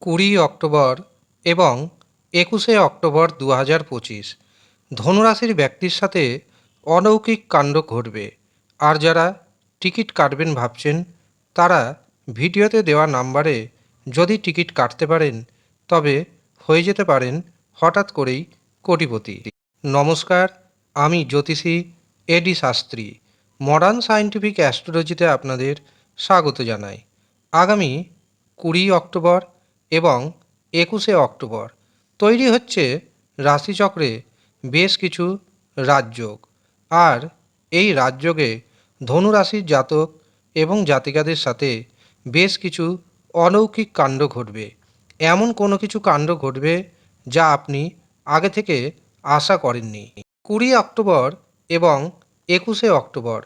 কুড়ি অক্টোবর এবং একুশে অক্টোবর দু হাজার পঁচিশ। ধনুরাশির ব্যক্তির সাথে অলৌকিক কাণ্ড ঘটবে। আর যারা টিকিট কাটবেন ভাবছেন, তারা ভিডিওতে দেওয়া নাম্বারে যদি টিকিট কাটতে পারেন, তবে হয়ে যেতে পারেন হঠাৎ করেই কোটিপতি। নমস্কার, আমি জ্যোতিষী এডি শাস্ত্রী। মডার্ন সায়েন্টিফিক অ্যাস্ট্রোলজিতে আপনাদের স্বাগত জানাই। আগামী কুড়ি অক্টোবর এবং একুশে অক্টোবর। তৈরি হচ্ছে রাশিচক্রে বেশ কিছু রাজযোগ। আর এই রাজযোগে ধনুরাশির জাতক এবং জাতিকাদের সাথে বেশ কিছু অলৌকিক কাণ্ড ঘটবে। এমন কোনো কিছু কাণ্ড ঘটবে যা আপনি আগে থেকে আশা করেননি। কুড়ি অক্টোবর এবং একুশে অক্টোবর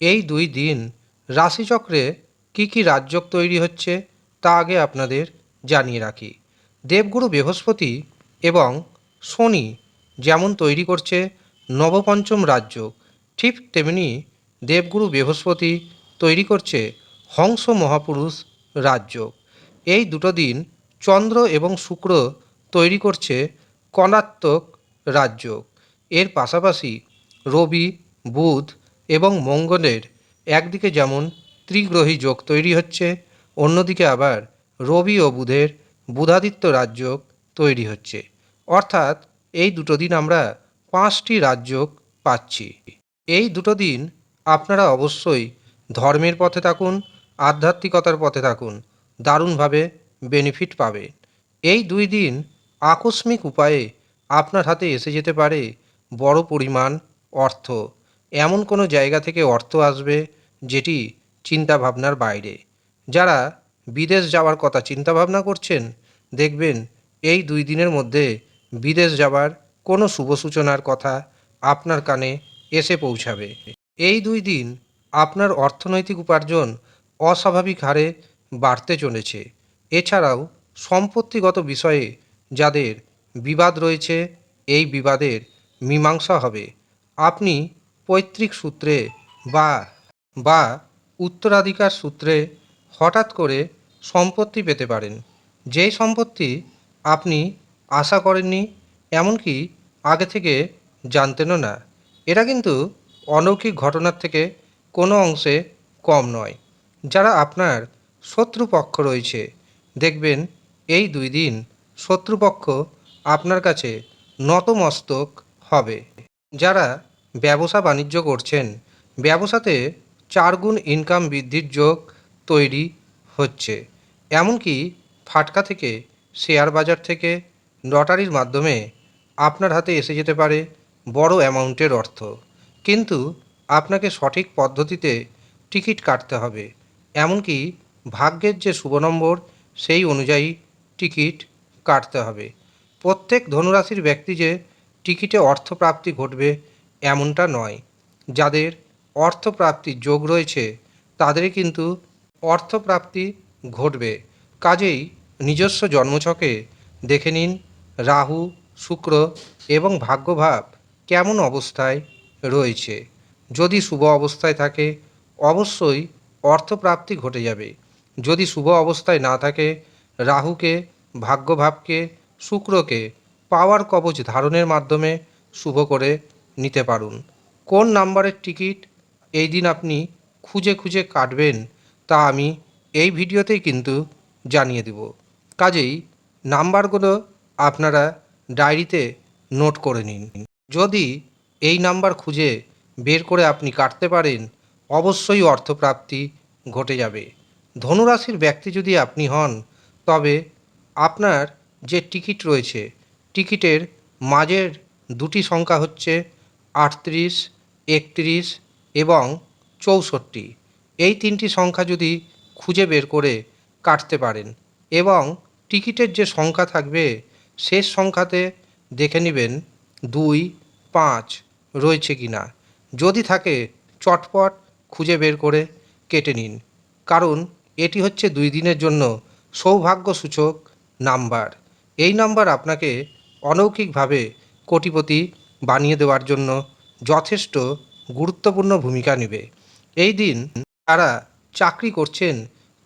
এই দুই দিন রাশিচক্রে কী কী রাজযোগ তৈরি হচ্ছে তা আগে আপনাদের জানিয়ে রাখি। দেবগুরু বৃহস্পতি এবং শনি যেমন তৈরি করছে নবপঞ্চম রাজ্য, ঠিক তেমনি দেবগুরু বৃহস্পতি তৈরি করছে হংস মহাপুরুষ রাজ্য। এই দুটো দিন চন্দ্র এবং শুক্র তৈরি করছে কণাত্মক রাজ্য। এর পাশাপাশি রবি, বুধ এবং মঙ্গলের একদিকে যেমন ত্রিগ্রহী যোগ তৈরি হচ্ছে, অন্যদিকে আবার রবি ও বুধের বুধাদিত্য রাজযোগ তৈরি হচ্ছে। অর্থাৎ এই দুটো দিন আমরা পাঁচটি রাজযোগ পাচ্ছি। এই দুটো দিন আপনারা অবশ্যই ধর্মের পথে থাকুন, আধ্যাত্মিকতার পথে থাকুন, দারুণভাবে বেনিফিট পাবে এই দুই দিন আকস্মিক উপায়ে আপনার হাতে এসে যেতে পারে বড় পরিমাণ অর্থ। এমন কোনো জায়গা থেকে অর্থ আসবে যেটি চিন্তা ভাবনার বাইরে। যারা বিদেশ যাওয়ার কথা চিন্তাভাবনা করছেন, দেখবেন এই দুই দিনের মধ্যে বিদেশ যাওয়ার কোনো শুভ সূচনার কথা আপনার কানে এসে পৌঁছাবে। এই দুই দিন আপনার অর্থনৈতিক উপার্জন অস্বাভাবিক হারে বাড়তে চলেছে। এছাড়াও সম্পত্তিগত বিষয়ে যাদের বিবাদ রয়েছে, এই বিবাদের মীমাংসা হবে। আপনি পৈতৃক সূত্রে বা বা উত্তরাধিকার সূত্রে হঠাৎ করে সম্পত্তি পেতে পারেন। যেই সম্পত্তি আপনি আশা করেননি, এমনকি আগে থেকে জানতেনও না। এটা কিন্তু অলৌকিক ঘটনার থেকে কোনো অংশে কম নয়। যারা আপনার শত্রুপক্ষ রয়েছে, দেখবেন এই দুই দিন শত্রুপক্ষ আপনার কাছে নতমস্তক হবে। যারা ব্যবসা বাণিজ্য করছেন, ব্যবসাতে চারগুণ ইনকাম বৃদ্ধির যোগ তৈরি হচ্ছে। এমনকি ফাটকা থেকে শেয়ার বাজার থেকে লটারির মাধ্যমে আপনার হাতে এসে যেতে পারে বড় অ্যামাউন্টের অর্থ। কিন্তু আপনাকে সঠিক পদ্ধতিতে টিকিট কাটতে হবে। এমনকি ভাগ্যের যে শুভ নম্বর, সেই অনুযায়ী টিকিট কাটতে হবে। প্রত্যেক ধনুরাশির ব্যক্তি যে টিকিটে অর্থপ্রাপ্তি ঘটবে, এমনটা নয়। যাদের অর্থপ্রাপ্তির যোগ রয়েছে, তাদেরই কিন্তু অর্থপ্রাপ্তি ঘটবে। কাজেই নিজস্ব জন্মছকে দেখে নিন রাহু, শুক্র এবং ভাগ্যভাব কেমন অবস্থায় রয়েছে। যদি শুভ অবস্থায় থাকে, অবশ্যই অর্থপ্রাপ্তি ঘটে যাবে। যদি শুভ অবস্থায় না থাকে, রাহুকে, ভাগ্যভাবকে, শুক্রকে পাওয়ার কবচ ধারণের মাধ্যমে শুভ করে নিতে পারুন। কোন নাম্বারের টিকিট? এই দিন আপনি খুঁজে খুঁজে কাটবেন তা আমি এই ভিডিওতেই কিন্তু জানিয়ে দেব। কাজেই নাম্বারগুলো আপনারা ডায়েরিতে নোট করে নিন। যদি এই নাম্বার খুঁজে বের করে আপনি কাটতে পারেন, অবশ্যই অর্থপ্রাপ্তি ঘটে যাবে। ধনুরাশির ব্যক্তি যদি আপনি হন, তবে আপনার যে টিকিট রয়েছে, টিকিটের মাঝের দুটি সংখ্যা হচ্ছে আটত্রিশ, একত্রিশ এবং চৌষট্টি। এই তিনটি সংখ্যা যদি খুঁজে বের করে কাটতে পারেন এবং টিকিটের যে সংখ্যা থাকবে, শেষ সংখ্যাতে দেখে নেবেন দুই, পাঁচ রয়েছে কি না যদি থাকে, চটপট খুঁজে বের করে কেটে নিন। কারণ এটি হচ্ছে দুই দিনের জন্য সৌভাগ্যসূচক নাম্বার। এই নাম্বার আপনাকে অলৌকিকভাবে কোটিপতি বানিয়ে দেওয়ার জন্য যথেষ্ট গুরুত্বপূর্ণ ভূমিকা নেবে। এই দিন যারা চাকরি করছেন,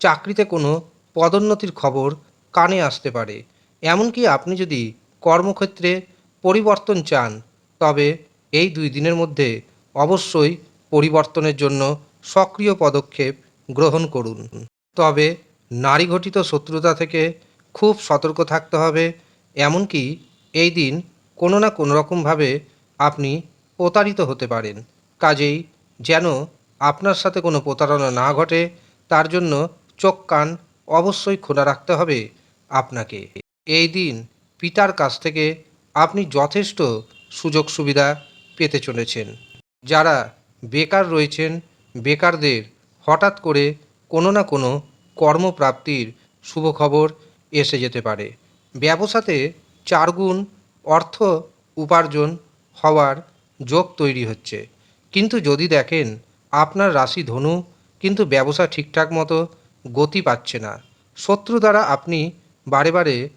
চাকরিতে কোনো পদোন্নতির খবর কানে আসতে পারে। এমনকি আপনি যদি কর্মক্ষেত্রে পরিবর্তন চান, তবে এই দুই দিনের মধ্যে অবশ্যই পরিবর্তনের জন্য সক্রিয় পদক্ষেপ গ্রহণ করুন। তবে নারী ঘটিত শত্রুতা থেকে খুব সতর্ক থাকতে হবে, এমনকি এই দিন কোনো না কোনো রকমভাবে আপনি প্রতারিত হতে পারেন। কাজেই যেন আপনার সাথে কোনো প্রতারণা না ঘটে, তার জন্য চোখ কান অবশ্যই খোলা রাখতে হবে আপনাকে। এই দিন পিতার কাছ থেকে আপনি যথেষ্ট সুযোগ সুবিধা পেতে চলেছেন। যারা বেকার রয়েছেন, বেকারদের হঠাৎ করে কোনো না কোনো কর্মপ্রাপ্তির শুভ খবর এসে যেতে পারে। ব্যবসাতে চারগুণ অর্থ উপার্জন হওয়ার যোগ তৈরি হচ্ছে। কিন্তু যদি দেখেন আপনার রাশি ধনু, কিন্তু ব্যবসা ঠিকঠাক মতো গতি পাচ্ছে না। শত্রু দ্বারা আপনি বারে বারে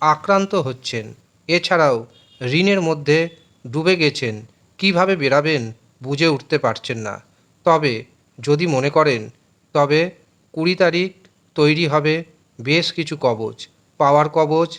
আক্রান্ত হচ্ছেন। এছাড়াও ঋণের মধ্যে ডুবে গেছেন। কীভাবে বেরাবেন বুঝে উঠতে পারছেন না। তবে যদি মনে করেন, তবে কুড়ি তারিখ তৈরি হবে বেশ কিছু কবচ। পাওয়ার কবচ,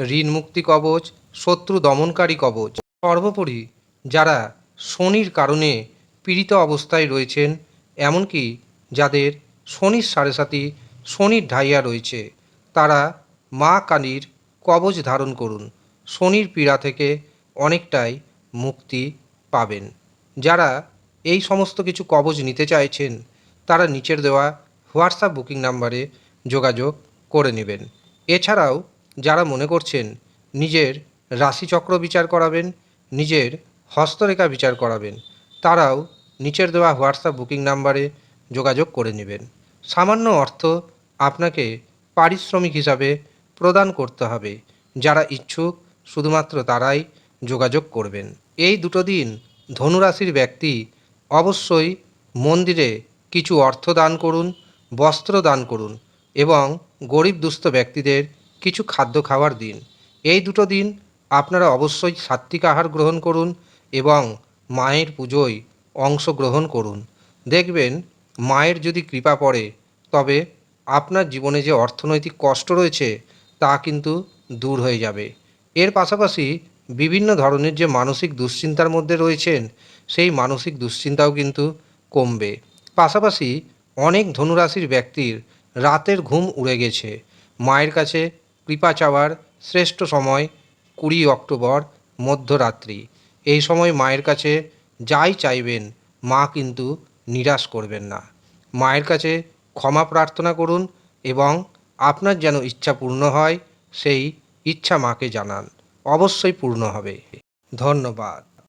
ঋণ মুক্তি কবচ, শত্রু দমনকারী কবচ। সর্বোপরি যারা শনির কারণে পীড়িত অবস্থায় রয়েছেন, এমনকি যাদের শনির সাড়ে সাথী শনির ঢাইয়া রয়েছে, তারা মা কালীর কবচ ধারণ করুন। শনির পীড়া থেকে অনেকটাই মুক্তি পাবেন। যারা এই সমস্ত কিছু কবচ নিতে চাইছেন, তারা নিচের দেওয়া হোয়াটসঅ্যাপ বুকিং নাম্বারে যোগাযোগ করে নেবেন। এছাড়াও যারা মনে করছেন নিজের রাশিচক্র বিচার করাবেন, নিজের হস্তরেখা বিচার করাবেন তারাও নিচের দেওয়া হোয়াটসঅ্যাপ বুকিং নাম্বারে যোগাযোগ করে নেবেন। সামান্য অর্থ আপনাকে পারিশ্রমিক হিসাবে প্রদান করতে হবে। যারা ইচ্ছুক, শুধুমাত্র তারাই যোগাযোগ করবেন। এই দুটো দিন ধনুরাশির ব্যক্তি অবশ্যই মন্দিরে কিছু অর্থ দান করুন, বস্ত্র দান করুন এবং গরিব দুস্থ ব্যক্তিদের কিছু খাদ্য খাওয়ার দিন। এই দুটো দিন আপনারা অবশ্যই সাত্ত্বিক আহার গ্রহণ করুন এবং মায়ের পুজোয় অংশগ্রহণ করুন। দেখবেন, মায়ের যদি কৃপা পড়ে, তবে আপনার জীবনে যে অর্থনৈতিক কষ্ট রয়েছে, তা কিন্তু দূর হয়ে যাবে। এর পাশাপাশি বিভিন্ন ধরনের যে মানসিক দুশ্চিন্তার মধ্যে রয়েছেন, সেই মানসিক দুশ্চিন্তাও কিন্তু কমবে। পাশাপাশি অনেক ধনুরাশির ব্যক্তির রাতের ঘুম উড়ে গেছে। মায়ের কাছে কৃপা চাওয়ার শ্রেষ্ঠ সময় কুড়ি অক্টোবর মধ্যরাত্রি। এই সময় মায়ের কাছে যাই চাইবেন, মা কিন্তু নিরাশ করবেন না। মায়ের কাছে ক্ষমা প্রার্থনা করুন এবং আপনার যেন ইচ্ছা পূর্ণ হয়, সেই ইচ্ছা মাকে জানান। অবশ্যই পূর্ণ হবে। ধন্যবাদ।